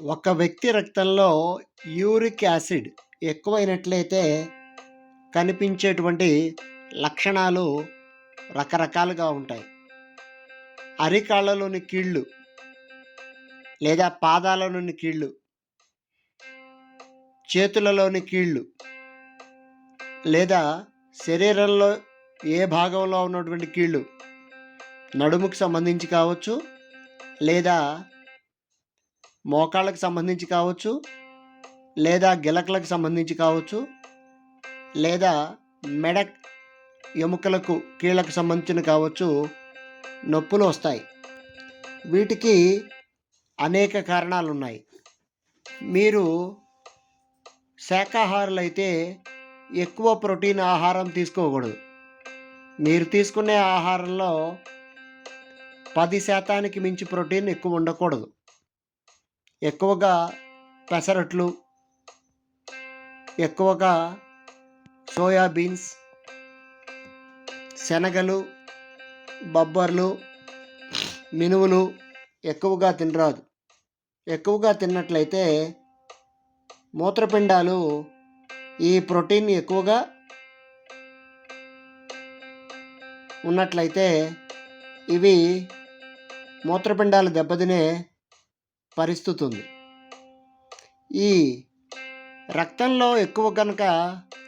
ఒక వ్యక్తి రక్తంలో యూరిక్ యాసిడ్ ఎక్కువైనట్లయితే కనిపించేటువంటి లక్షణాలు రకరకాలుగా ఉంటాయి. అరికాళ్ళలోని కీళ్ళు లేదా పాదాలలోని కీళ్ళు చేతులలోని కీళ్ళు లేదా శరీరంలో ఏ భాగంలో ఉన్నటువంటి కీళ్ళు నడుముకు సంబంధించి కావచ్చు లేదా మోకాళ్ళకు సంబంధించి కావచ్చు లేదా గిలకలకు సంబంధించి కావచ్చు లేదా మెడ ఎముకలకు కీళ్ళకు సంబంధించిన కావచ్చు నొప్పులు వస్తాయి. వీటికి అనేక కారణాలు ఉన్నాయి మీరు శాకాహారులైతే ఎక్కువ ప్రోటీన్ ఆహారం తీసుకోకూడదు. మీరు తీసుకునే ఆహారంలో పది శాతానికి మించి ప్రోటీన్ ఎక్కువ ఉండకూడదు. ఎక్కువగా పెసరట్లు ఎక్కువగా సోయాబీన్స్ శనగలు బొబ్బర్లు మినువులు ఎక్కువగా తినరాదు. ఎక్కువగా తిన్నట్లయితే మూత్రపిండాలు ఈ ప్రోటీన్ ఎక్కువగా ఉన్నట్లయితే ఇవి మూత్రపిండాలు దెబ్బతినే పరిస్థితి ఉంది. ఈ రక్తంలో ఎక్కువ కనుక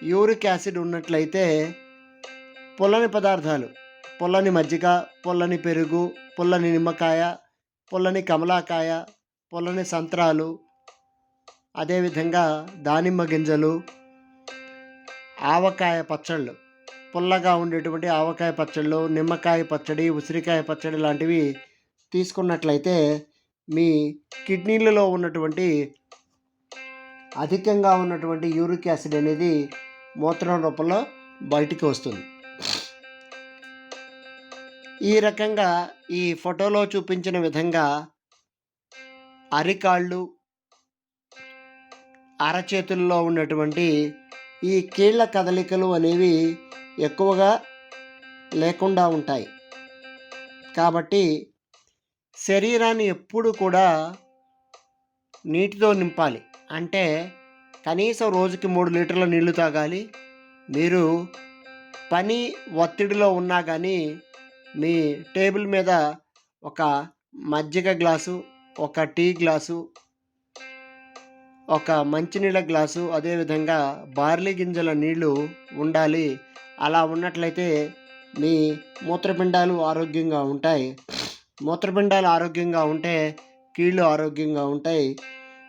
యూరిక్ యాసిడ్ ఉన్నట్లయితే పుల్లని పదార్థాలు పుల్లని మజ్జిగ పుల్లని పెరుగు పుల్లని నిమ్మకాయ పుల్లని కమలాకాయ పుల్లని సంత్రాలు అదేవిధంగా దానిమ్మ గింజలు ఆవకాయ పచ్చళ్ళు పుల్లగా ఉండేటువంటి ఆవకాయ పచ్చళ్ళు నిమ్మకాయ పచ్చడి ఉసిరికాయ పచ్చడి లాంటివి తీసుకున్నట్లయితే మీ కిడ్నీలలో ఉన్నటువంటి అధికంగా ఉన్నటువంటి యూరిక్ యాసిడ్ అనేది మూత్రం రూపంలో బయటికి వస్తుంది. ఈ రకంగా ఈ ఫోటోలో చూపించిన విధంగా అరికాళ్ళు అరచేతుల్లో ఉన్నటువంటి ఈ కీళ్ళ కదలికలు అనేవి ఎక్కువగా లేకుండా ఉంటాయి. కాబట్టి శరీరాన్ని ఎప్పుడు కూడా నీటితో నింపాలి. అంటే కనీసం రోజుకి మూడు లీటర్ల నీళ్ళు తాగాలి. మీరు పని ఒత్తిడిలో ఉన్నా కానీ మీ టేబుల్ మీద ఒక మజ్జిగ గ్లాసు ఒక టీ గ్లాసు ఒక మంచినీళ్ళ గ్లాసు అదేవిధంగా బార్లీ గింజల నీళ్ళు ఉండాలి. అలా ఉన్నట్లయితే మీ మూత్రపిండాలు ఆరోగ్యంగా ఉంటాయి. మూత్రపిండాలు ఆరోగ్యంగా ఉంటే కీళ్ళు ఆరోగ్యంగా ఉంటాయి.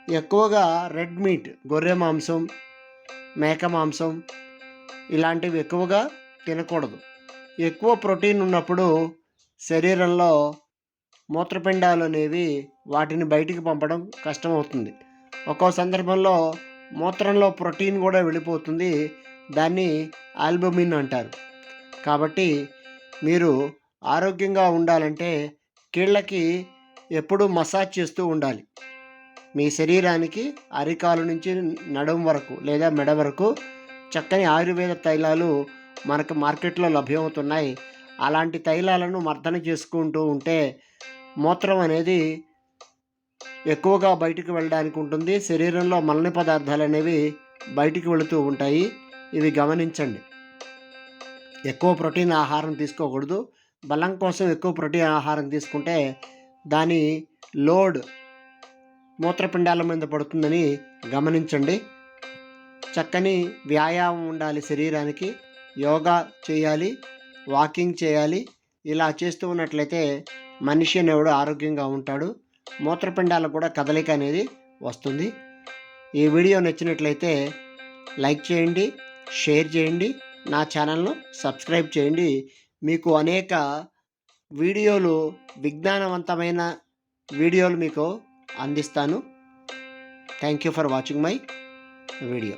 ఎక్కువగా రెడ్ మీట్ గొర్రె మాంసం మేక మాంసం ఇలాంటివి ఎక్కువగా తినకూడదు. ఎక్కువ ప్రోటీన్ ఉన్నప్పుడు శరీరంలో మూత్రపిండాలు అనేవి వాటిని బయటికి పంపడం కష్టమవుతుంది. ఒక్కో సందర్భంలో మూత్రంలో ప్రోటీన్ కూడా వెళ్ళిపోతుంది. దాన్ని ఆల్బమిన్ అంటారు. కాబట్టి మీరు ఆరోగ్యంగా ఉండాలంటే కీళ్ళకి ఎప్పుడూ మసాజ్ చేస్తూ ఉండాలి. మీ శరీరానికి అరికాలు నుంచి నడుం వరకు లేదా మెడ వరకు చక్కని ఆయుర్వేద తైలాలు మనకు మార్కెట్లో లభ్యమవుతున్నాయి. అలాంటి తైలాలను మర్దన చేసుకుంటూ ఉంటే మూత్రం అనేది ఎక్కువగా బయటికి వెళ్ళడానికి ఉంటుంది. శరీరంలో మలని పదార్థాలు అనేవి బయటికి వెళుతూ ఉంటాయి. ఇవి గమనించండి. ఎక్కువ ప్రోటీన్ ఆహారం తీసుకోకూడదు. బలం కోసం ఎక్కువ ప్రోటీన్ ఆహారం తీసుకుంటే దాని లోడ్ మూత్రపిండాల మీద పడుతుందని గమనించండి. చక్కని వ్యాయామం ఉండాలి శరీరానికి. యోగా చేయాలి వాకింగ్ చేయాలి ఇలా చేస్తూ ఉన్నట్లయితే మనిషి అనేవాడు ఆరోగ్యంగా ఉంటాడు. మూత్రపిండాలకు కూడా కదలిక అనేది వస్తుంది. ఈ వీడియో నచ్చినట్లయితే లైక్ చేయండి షేర్ చేయండి నా ఛానల్ను సబ్స్క్రైబ్ చేయండి. మీకు అనేక వీడియోలు విజ్ఞానవంతమైన వీడియోలు మీకు అందిస్తాను. Thank you for watching my video